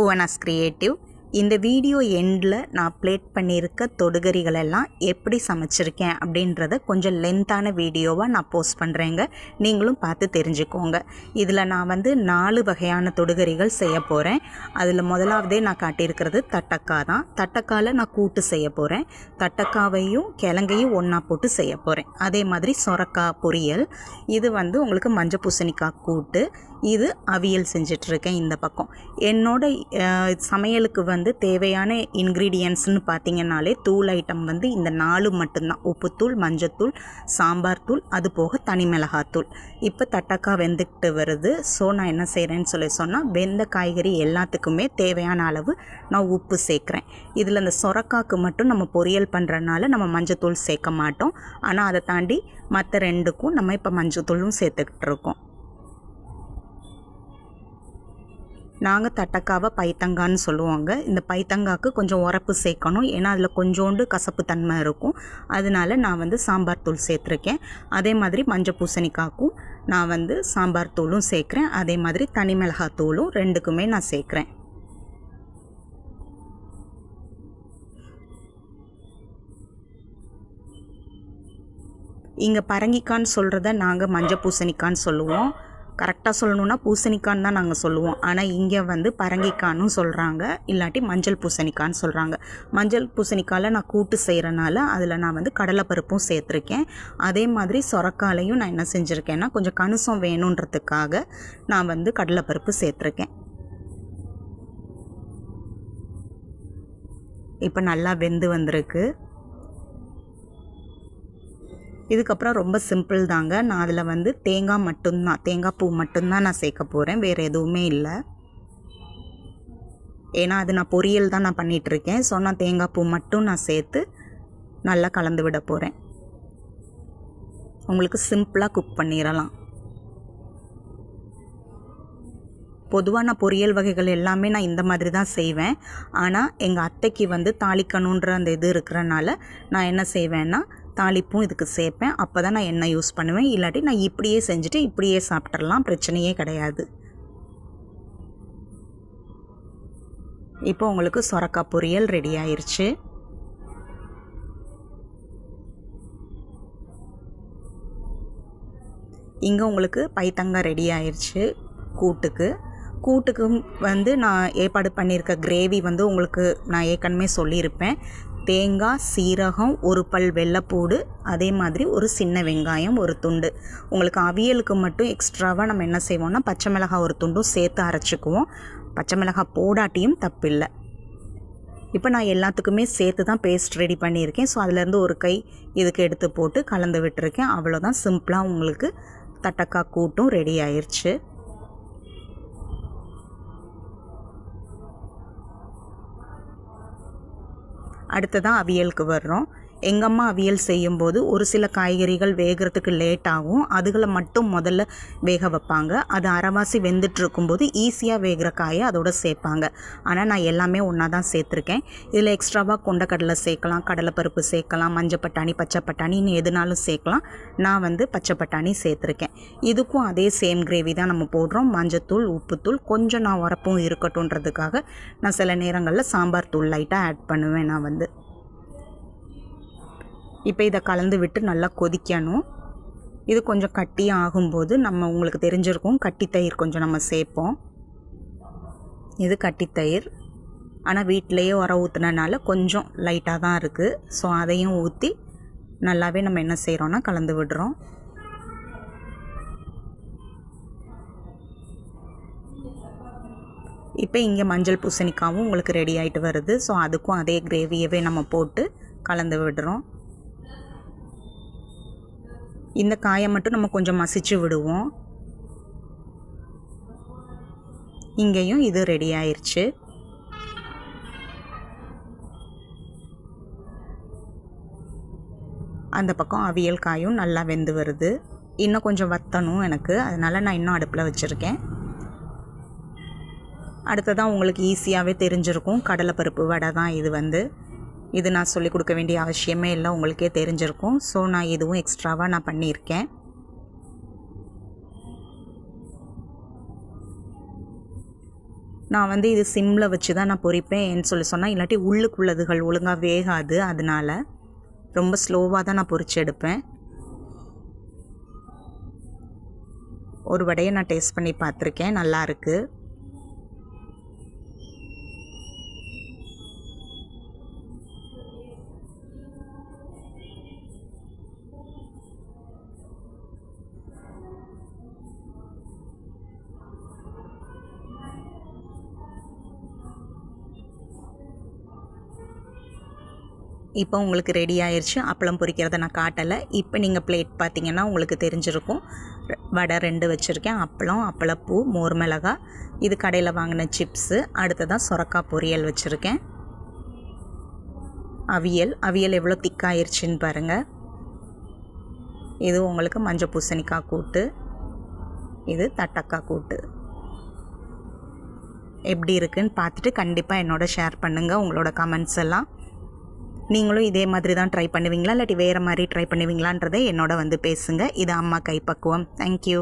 കുവണസ് creative. இந்த video எண்டில் நான் ப்ளேட் பண்ணியிருக்க தொடுகரிகளெல்லாம் எப்படி சமைச்சிருக்கேன் அப்படின்றத கொஞ்சம் லென்த்தான வீடியோவாக நான் போஸ்ட் பண்ணுறேங்க நீங்களும் பார்த்து தெரிஞ்சுக்கோங்க. இதில் நான் வந்து நாலு வகையான தொடுகறிகள் செய்ய போகிறேன் அதில் முதலாவதே நான் காட்டியிருக்கிறது தட்டக்காய் தான். தட்டக்காயில் நான் கூட்டு செய்ய போகிறேன் தட்டக்காவையும் கிழங்கையும் ஒன்றா போட்டு செய்ய போகிறேன் அதே மாதிரி சொரக்காய் பொரியல். இது வந்து உங்களுக்கு மஞ்சள் பூசணிக்காய் கூட்டு. இது அவியல் செஞ்சிட்ருக்கேன் இந்த பக்கம். என்னோட சமையலுக்கு வந்து வந்து தேவையான இன்க்ரீடியன்ட்ஸ்னு பார்த்தீங்கன்னாலே தூள் ஐட்டம் வந்து இந்த நாலு மட்டும்தான். உப்புத்தூள் மஞ்சத்தூள் சாம்பார் தூள் அது போக தனி மிளகாத்தூள். இப்போ தட்டக்காய் வெந்துக்கிட்டு வருது. ஸோ நான் என்ன செய்கிறேன்னு சொல்லி சொன்னால் வெந்த காய்கறி எல்லாத்துக்குமே தேவையான அளவு நான் உப்பு சேர்க்குறேன். இதில் இந்த சொரக்காக்கு மட்டும் நம்ம பொரியல் பண்ணுறனால நம்ம மஞ்சத்தூள் சேர்க்க மாட்டோம். ஆனால் அதை தாண்டி மற்ற ரெண்டுக்கும் நம்ம இப்போ மஞ்சத்தூளும் சேர்த்துக்கிட்டு இருக்கோம். நாங்கள் தட்டக்காவை பைத்தங்கான்னு சொல்லுவாங்க. இந்த பைத்தங்காக்கு கொஞ்சம் உரப்பு சேர்க்கணும். ஏன்னா அதில் கொஞ்சோண்டு கசப்பு தன்மை இருக்கும். அதனால நான் வந்து சாம்பார் தூள் சேர்த்துருக்கேன். அதே மாதிரி மஞ்சள் பூசணிக்காக்கும் நான் வந்து சாம்பார் தூளும் சேர்க்குறேன். அதே மாதிரி தனி மிளகாய் தூளும் ரெண்டுக்குமே நான் சேர்க்குறேன். இங்கே பரங்கிக்கான்னு சொல்கிறத நாங்கள் மஞ்சள் பூசணிக்கான்னு சொல்லுவோம். கரெக்டாக சொல்லணுன்னா பூசணிக்கான்னு தான் நாங்கள் சொல்லுவோம். ஆனால் இங்கே வந்து பரங்கிக்கான்னு சொல்கிறாங்க இல்லாட்டி மஞ்சள் பூசணிக்கான்னு சொல்கிறாங்க மஞ்சள் பூசணிக்காயில் நான் கூட்டு செய்கிறனால அதில் நான் வந்து கடலைப்பருப்பும் சேர்த்துருக்கேன். அதே மாதிரி சொரக்காலையும் நான் என்ன செஞ்சுருக்கேன்னா கொஞ்சம் கணுசம் வேணுன்றதுக்காக நான் வந்து கடலைப்பருப்பு சேர்த்துருக்கேன். இப்போ நல்லா வெந்து வந்திருக்கு. இதுக்கப்புறம் ரொம்ப சிம்பிள் தாங்க. நான் அதில் வந்து தேங்காய் மட்டும்தான் தேங்காய் பூ மட்டும்தான் நான் சேர்க்க போகிறேன் வேறு எதுவுமே இல்லை. ஏன்னா அது நான் பொரியல் தான் நான் பண்ணிகிட்ருக்கேன் ஸோ நான் தேங்காய் பூ மட்டும் நான் சேர்த்து நல்லா கலந்து விட போகிறேன் உங்களுக்கு சிம்பிளாக குக் பண்ணிடலாம் பொதுவாக நான் பொரியல் வகைகள் எல்லாமே நான் இந்த மாதிரி தான் செய்வேன். ஆனால் எங்கள் அத்தைக்கு வந்து தாளிக்கணுன்ற அந்த இது இருக்கிறனால நான் என்ன செய்வேன்னா தாளிப்பும் இதுக்கு சேர்ப்பேன். அப்போ தான் நான் எண்ணெய் யூஸ் பண்ணுவேன். இல்லாட்டி நான் இப்படியே செஞ்சுட்டு இப்படியே சாப்பிட்றலாம் பிரச்சனையே கிடையாது. இப்போ உங்களுக்கு சொரக்காய் பொரியல் ரெடி ஆயிடுச்சு இங்கே உங்களுக்கு பைத்தங்காய் ரெடி ஆயிடுச்சு கூட்டுக்கு. கூட்டுக்கு வந்து நான் ஏற்பாடு பண்ணியிருக்க கிரேவி வந்து உங்களுக்கு நான் ஏற்கனவே சொல்லியிருப்பேன். தேங்காய் சீரகம் ஒரு பல் வெள்ளைப்பூடு அதே மாதிரி ஒரு சின்ன வெங்காயம் ஒரு துண்டு. உங்களுக்கு அவியலுக்கு மட்டும் எக்ஸ்ட்ராவாக நம்ம என்ன செய்வோம்னா பச்சை மிளகாய் ஒரு துண்டும் சேர்த்து அரைச்சிக்குவோம். பச்சை மிளகாய் போடாட்டியும் தப்பில்லை. இப்போ நான் எல்லாத்துக்குமே சேர்த்து தான் பேஸ்ட் ரெடி பண்ணியிருக்கேன். ஸோ அதுலேருந்து ஒரு கை இதுக்கு எடுத்து போட்டு கலந்து விட்டுருக்கேன். அவ்வளோதான். சிம்பிளாக உங்களுக்கு தட்டக்காய் கூட்டும் ரெடி ஆயிடுச்சு அடுத்ததான் அவியலுக்கு வர்றோம். எங்கள் அம்மா அவியல் செய்யும்போது ஒரு சில காய்கறிகள் வேகிறதுக்கு லேட் ஆகும். அதுகளை மட்டும் முதல்ல வேக வைப்பாங்க. அது அரைவாசி வெந்துட்டு இருக்கும்போது ஈஸியாக வேகிற காயை அதோட சேர்ப்பாங்க. ஆனால் நான் எல்லாமே ஒன்றா தான் சேர்த்துருக்கேன். இதில் எக்ஸ்ட்ராவாக கொண்டக்கடலை சேர்க்கலாம் கடலைப்பருப்பு சேர்க்கலாம் மஞ்சள் பட்டாணி பச்சை பட்டாணின்னு எதுனாலும் சேர்க்கலாம். நான் வந்து பச்சை பட்டாணி சேர்த்துருக்கேன். இதுக்கும் அதே சேம் கிரேவி தான் நம்ம போடுறோம். மஞ்சத்தூள் உப்புத்தூள் கொஞ்சம் நான் உரப்பும் இருக்கட்டும்ன்றதுக்காக நான் சில நேரங்களில் சாம்பார் தூள் லைட்டாக ஆட் பண்ணுவேன் நான் வந்து. இப்போ இதை கலந்து விட்டு நல்லா கொதிக்கணும். இது கொஞ்சம் கட்டி ஆகும்போது நம்ம உங்களுக்கு தெரிஞ்சிருக்கும் கட்டித்தயிர் கொஞ்சம் நம்ம சேர்ப்போம். இது கட்டித்தயிர் ஆனால் வீட்டிலையே உர ஊற்றுனனால கொஞ்சம் லைட்டாக தான் இருக்குது ஸோ அதையும் ஊற்றி நல்லாவே நம்ம என்ன செய்கிறோன்னா கலந்து விடுறோம். இப்போ இங்கே மஞ்சள் பூசணிக்காவும் உங்களுக்கு ரெடி ஆகிட்டு வருது. ஸோ அதுக்கும் அதே கிரேவியவே நம்ம போட்டு கலந்து விடுறோம். இந்த காயை மட்டும் நம்ம கொஞ்சம் மசிச்சு விடுவோம். இங்கேயும் இது ரெடி ஆயிடுச்சு அந்த பக்கம் அவியல் காயும் நல்லா வெந்து வருது. இன்னும் கொஞ்சம் வத்தணும் எனக்கு. அதனால் நான் இன்னும் அடுப்பில் வச்சுருக்கேன். அடுத்ததான் உங்களுக்கு ஈஸியாகவே தெரிஞ்சிருக்கும். கடலைப்பருப்பு வடை தான் இது வந்து. இது நான் சொல்லிக் கொடுக்க வேண்டிய அவசியமே இல்லை உங்களுக்கே தெரிஞ்சிருக்கும். ஸோ நான் இதுவும் எக்ஸ்ட்ராவாக நான் பண்ணியிருக்கேன். நான் வந்து இது சிம்மில் வச்சு தான் நான் பொரிப்பேன் சொல்லி சொன்னால் இல்லாட்டி உள்ளுக்குள்ளதுகள் ஒழுங்காக வேகாது அதனால் ரொம்ப ஸ்லோவாக தான் நான் பொறிச்சு எடுப்பேன். ஒரு வடையை நான் டேஸ்ட் பண்ணி பார்த்துருக்கேன் நல்லா இருக்குது இப்போ உங்களுக்கு ரெடி ஆயிடுச்சு அப்பளம் பொரிக்கிறத நான் காட்டலை. இப்போ நீங்கள் பிளேட் பார்த்தீங்கன்னா உங்களுக்கு தெரிஞ்சிருக்கும். வடை ரெண்டு வச்சுருக்கேன். அப்பளம் அப்பளப்பூ மோர் மிளகா. இது கடையில் வாங்கின சிப்ஸு அடுத்ததாக சுரக்காய் பொரியல் வச்சுருக்கேன். அவியல். அவியல் எவ்வளோ திக்காயிருச்சுன்னு பாருங்கள் இது உங்களுக்கு மஞ்சள் பூசணிக்காய் கூட்டு. இது தட்டக்காய் கூட்டு. எப்படி இருக்குன்னு பார்த்துட்டு கண்டிப்பாக என்னோட ஷேர் பண்ணுங்கள் உங்களோட கமெண்ட்ஸ் எல்லாம். நீங்களும் இதே மாதிரி தான் ட்ரை பண்ணுவீங்களா? இல்லாட்டி வேறு மாதிரி ட்ரை பண்ணுவீங்களான்றதை என்னோட வந்து பேசுங்க. இது அம்மா கைப்பக்குவம். தேங்க்யூ